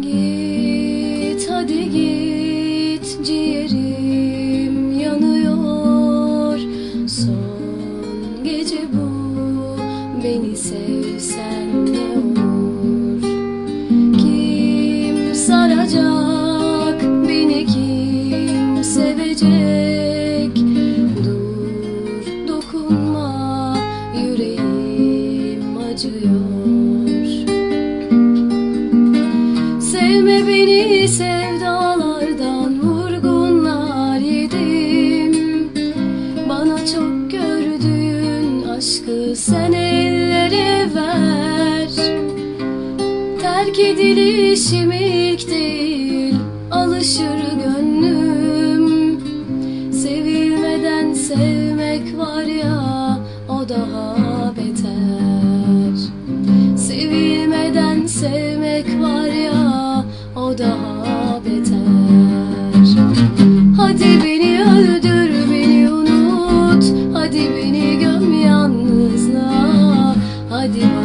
Git hadi git ciğerim yanıyor. Son gece bu beni sevsen ne olur? Kim saracak Götürme beni sevdalardan vurgunlar yedim. Bana çok gördüğün aşkı sen ellere ver. Terk edilişim ilk değil alışır gönlüm. Sevilmeden sevmek var ya o daha beter. daha beter Hadi beni öldür beni unut. Hadi beni göm yalnızla Hadi bana